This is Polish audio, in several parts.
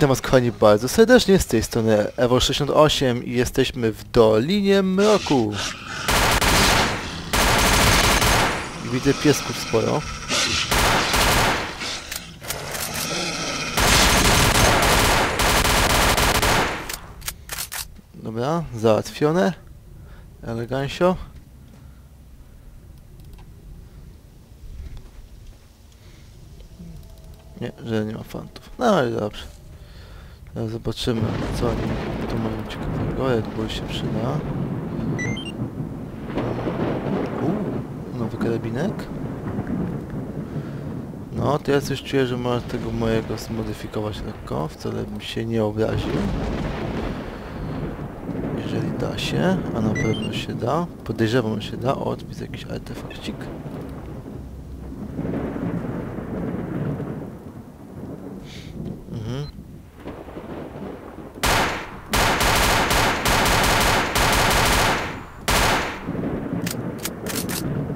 Witam was kochani bardzo serdecznie, z tej strony Evo68 i jesteśmy w Dolinie Mroku. Widzę piesków sporo. Dobra, załatwione. Elegancio. Nie, że nie ma fantów. No ale dobrze. Teraz zobaczymy, co oni tu mają ciekawego, jak bój się przyda. Uuu, nowy karabinek. No, teraz już czuję, że można tego mojego zmodyfikować lekko, wcale bym się nie obraził. Jeżeli da się, a na pewno się da. Podejrzewam, że się da. O, jakiś artefakcik. Mhm.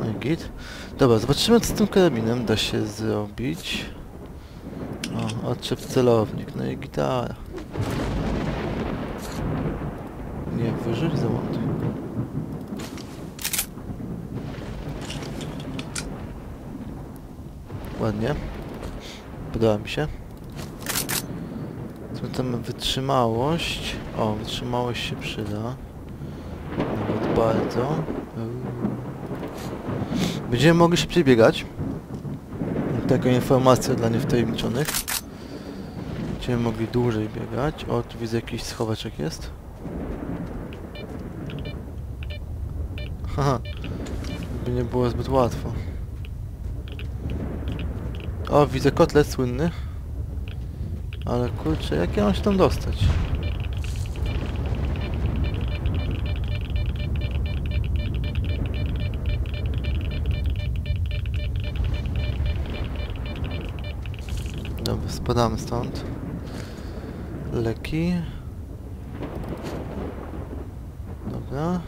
No i git. Dobra, zobaczymy co z tym karabinem da się zrobić. O, odczep celownik, no i gitara. Nie, wyrzuć zamontuj. Ładnie. Podoba mi się. Co tam wytrzymałość? O, wytrzymałość się przyda. Nawet bardzo. Będziemy mogli szybciej biegać. Taka informacja dla niewtajemniczonych. Będziemy mogli dłużej biegać. O, tu widzę jakiś schoweczek jest. Haha. By nie było zbyt łatwo. O, widzę kotlet słynny. Ale kurczę, jak ja mam się tam dostać? Spadamy stąd. Leki. Dobra.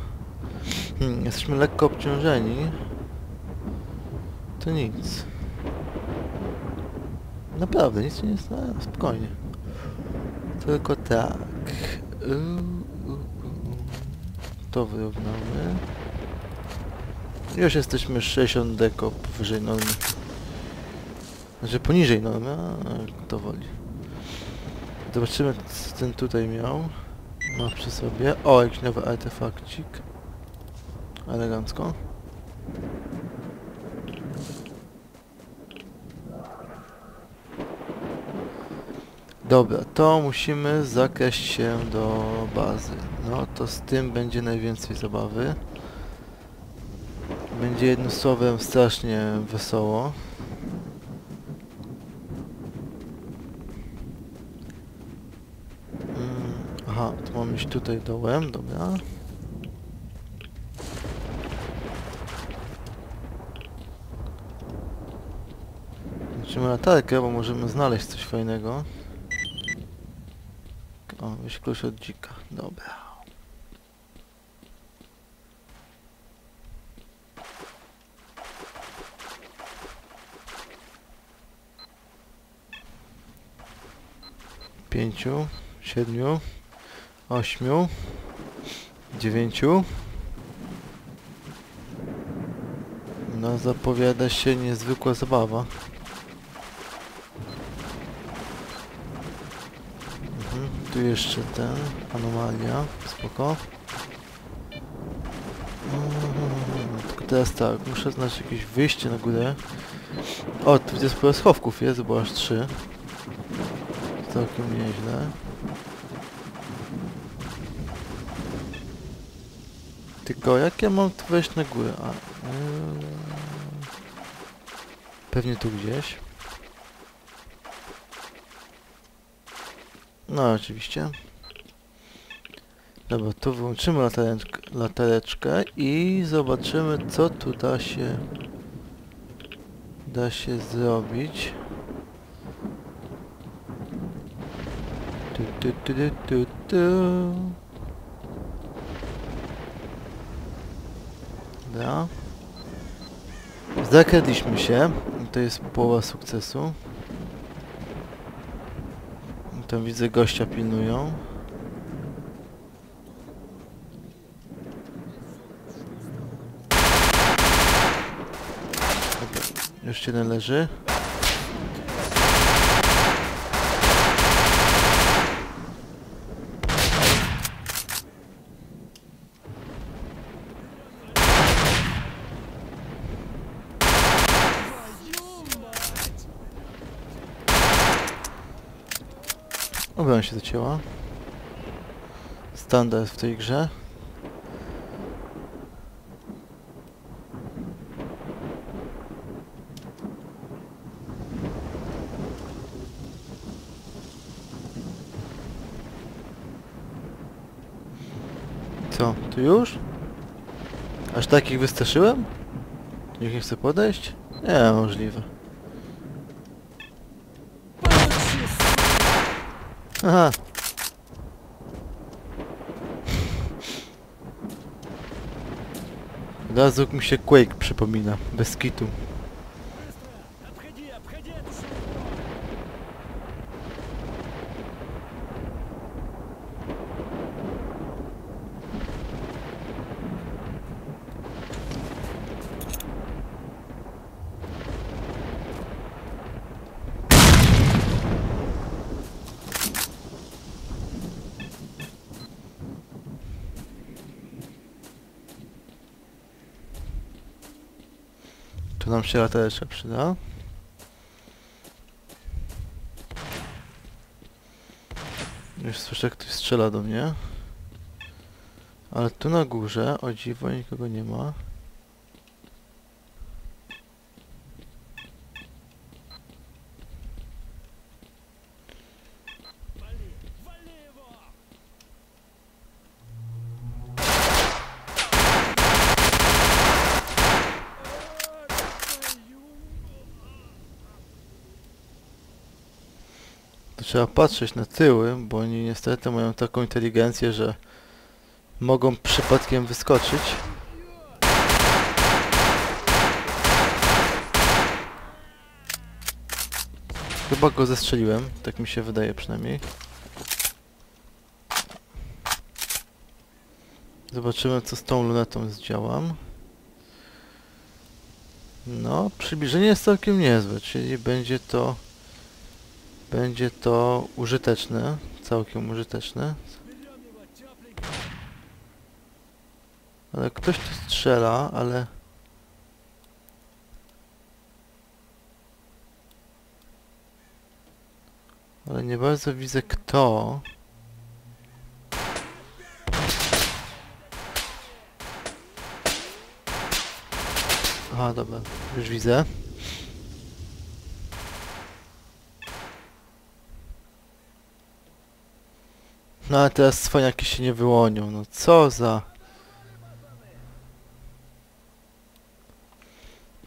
Hmm, jesteśmy lekko obciążeni. To nic. Naprawdę, nic się nie stało, spokojnie. Tylko tak. To wyrównamy. Już jesteśmy 60 deko powyżej normy. Znaczy poniżej normy, a kto woli. Zobaczymy co ten tutaj miał. Ma przy sobie. O, jakiś nowy artefakcik. Elegancko. Dobra, to musimy zakraść się do bazy. No to z tym będzie najwięcej zabawy. Będzie jednym słowem strasznie wesoło. Mm, aha, tutaj dołem, dobra. Zobaczymy latarkę, bo możemy znaleźć coś fajnego. O, weź klucz od dzika. Dobra. Pięciu, siedmiu, ośmiu, dziewięciu. No, zapowiada się niezwykła zabawa. Mhm, tu jeszcze ten, anomalia, spoko. Mhm, Tylko teraz tak, muszę znaleźć jakieś wyjście na górę. O, tu widzę sporo schowków jest, bo aż trzy. Całkiem nieźle. Tylko jak ja mam tu wejść na górę? A, yy... Pewnie tu gdzieś. No oczywiście. Dobra, tu wyłączymy latareczkę, latareczkę i zobaczymy co tu da się da się zrobić. Tu, tu, tu, tu, tu, tu. Dobra. Zakradliśmy się. To jest połowa sukcesu. Tam widzę gościa pilnują. Dobra, już jeden leży. Obrona się zacięła. Standard w tej grze. Co, tu już? Aż takich wystraszyłem? Nikt nie chce podejść? Nie, możliwe. Aha. Od razu mi się Quake przypomina, bez kitu. Tu nam się latareczka przyda. Już słyszę, ktoś strzela do mnie. Ale tu na górze, o dziwo, nikogo nie ma. Trzeba patrzeć na tyły, bo oni niestety mają taką inteligencję, że mogą przypadkiem wyskoczyć. Chyba go zestrzeliłem, tak mi się wydaje przynajmniej. Zobaczymy co z tą lunetą zdziałam. No, przybliżenie jest całkiem niezłe, czyli będzie to będzie to użyteczne, całkiem użyteczne. Ale ktoś tu strzela, ale... Ale nie bardzo widzę kto. Aha, dobra, już widzę. No ale teraz swoniaki się nie wyłonią, no co za...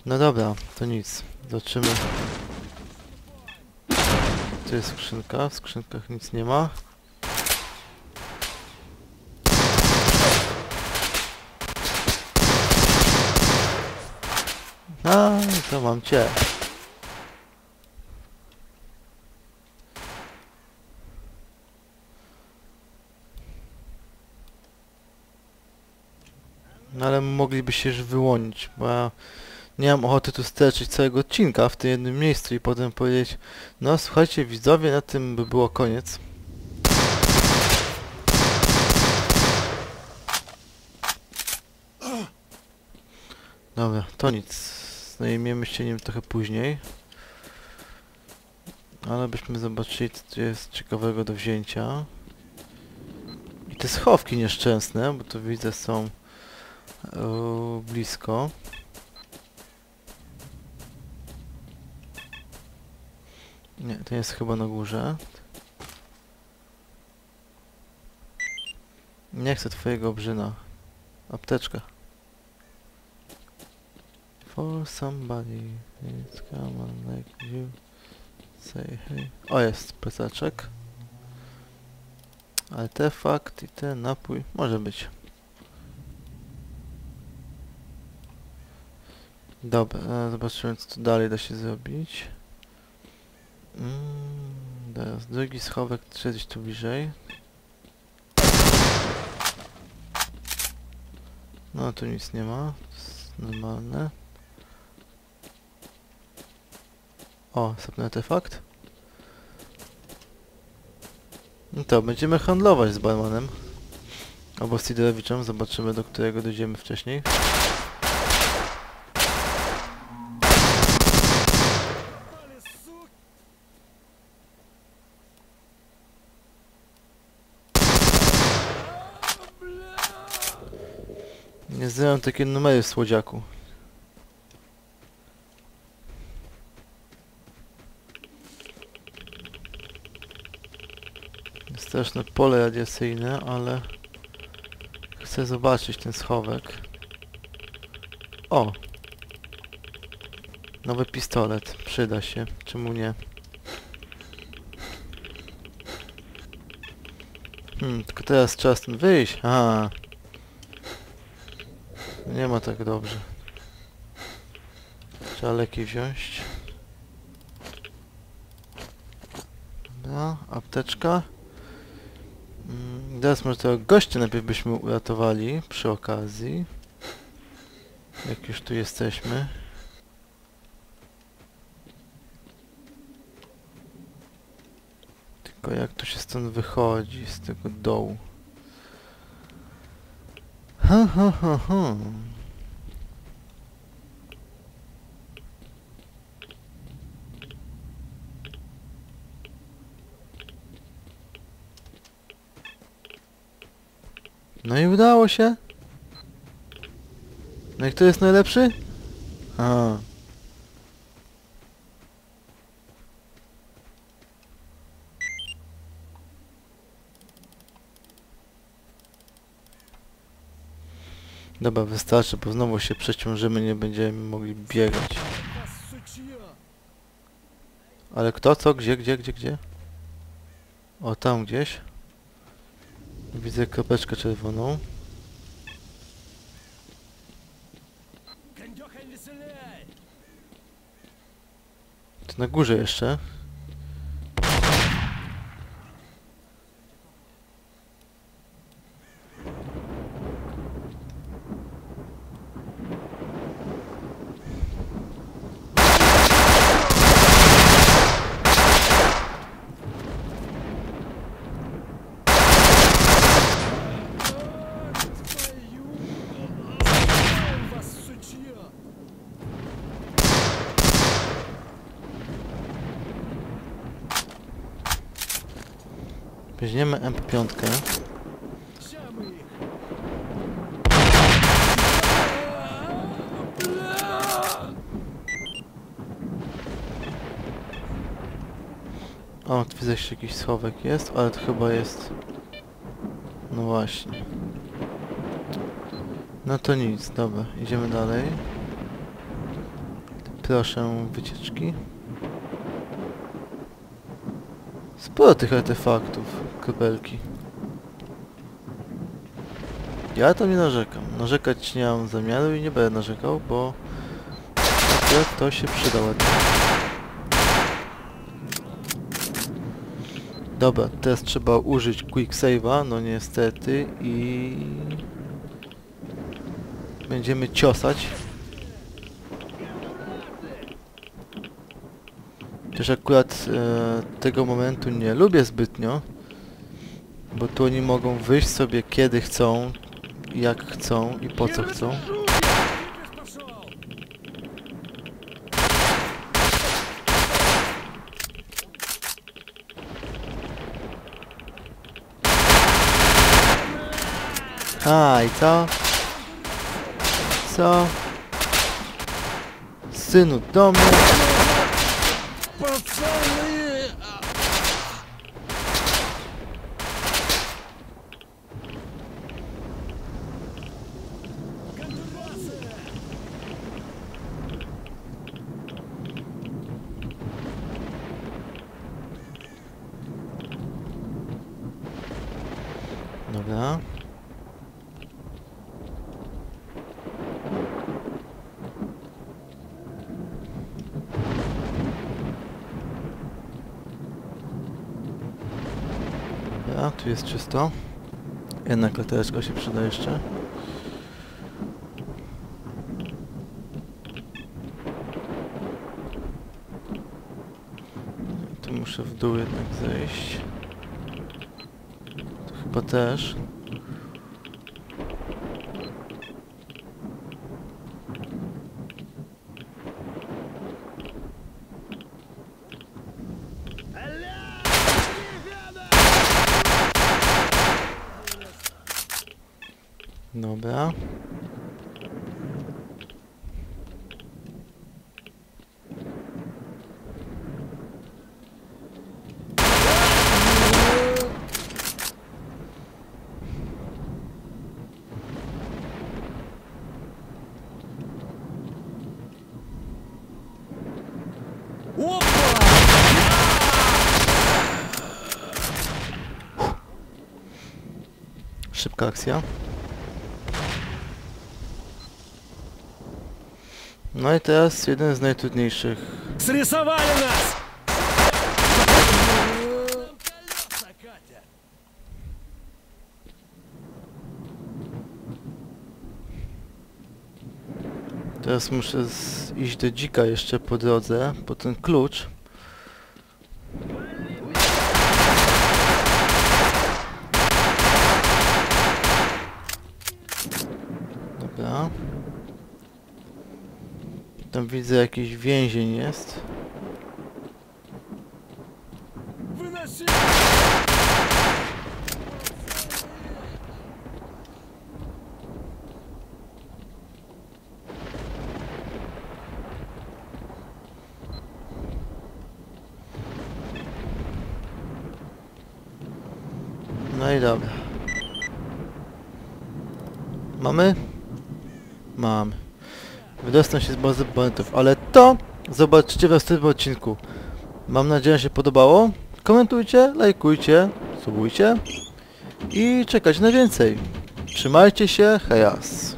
No dobra, to nic. Zobaczymy. Tu jest skrzynka, w skrzynkach nic nie ma. A, to mam cię. No ale mogliby się już wyłonić, bo ja nie mam ochoty tu streczyć całego odcinka w tym jednym miejscu i potem powiedzieć no słuchajcie widzowie, na tym by było koniec. Dobra, to nic. Zajmiemy się nim trochę później. Ale byśmy zobaczyli co tu jest ciekawego do wzięcia. I te schowki nieszczęsne, bo tu widzę są blisko. Nie, to jest chyba na górze. Nie chcę twojego obrzyna. Apteczka. For somebody is come on like you say hey. O jest plecaczek. Artefakt i ten napój może być. Dobra, e, zobaczymy co tu dalej da się zrobić. Mm, Teraz drugi schowek gdzieś tu bliżej. No tu nic nie ma. To jest normalne. O, sobie artefakt. No to będziemy handlować z barmanem. Albo z Sidorowiczem, zobaczymy do którego dojdziemy wcześniej. Znam takie numery w słodziaku. Straszne pole radiacyjne, ale chcę zobaczyć ten schowek. O! Nowy pistolet. Przyda się. Czemu nie? Hmm, tylko teraz czas stąd wyjść. Aha. Nie ma tak dobrze. Trzeba leki wziąć. Dobra, apteczka. Mm, Teraz może tego gościa najpierw byśmy uratowali przy okazji. Jak już tu jesteśmy. Tylko jak tu się stąd wychodzi z tego dołu? Ha ha ha ha. No i udało się. No i kto jest najlepszy? A. Dobra, wystarczy, bo znowu się przeciążymy, nie będziemy mogli biegać. Ale kto, co, gdzie, gdzie, gdzie, gdzie? O, tam gdzieś. Widzę kropeczkę czerwoną. To na górze jeszcze. Weźmiemy MP5. O, tu widzę jeszcze jakiś schowek jest, ale to chyba jest... No właśnie. No to nic, dobra, idziemy dalej. Proszę wycieczki. Sporo tych artefaktów. Ja to nie narzekam. Narzekać nie mam zamiaru i nie będę narzekał, bo to się przyda ładnie. Dobra, teraz trzeba użyć quick save'a, no niestety i będziemy ciosać. Chociaż akurat e, tego momentu nie lubię zbytnio, bo tu oni mogą wyjść sobie kiedy chcą, jak chcą i po co chcą. A, i co? Co? Synu, do mnie! Tu jest czysto. Jedna klatereczka się przyda jeszcze. Tu muszę w dół jednak zejść. Tu chyba też. Szybka akcja. No i teraz jeden z najtrudniejszych. Zrysowali nas! Teraz muszę iść do dzika jeszcze po drodze, po ten klucz. widzę jakiś więzień jest. No i dobra. Mamy? Mam. Wydostał się z bazy błędów, ale to zobaczycie w następnym odcinku. Mam nadzieję, że się podobało. Komentujcie, lajkujcie, subujcie i czekać na więcej. Trzymajcie się, hejas.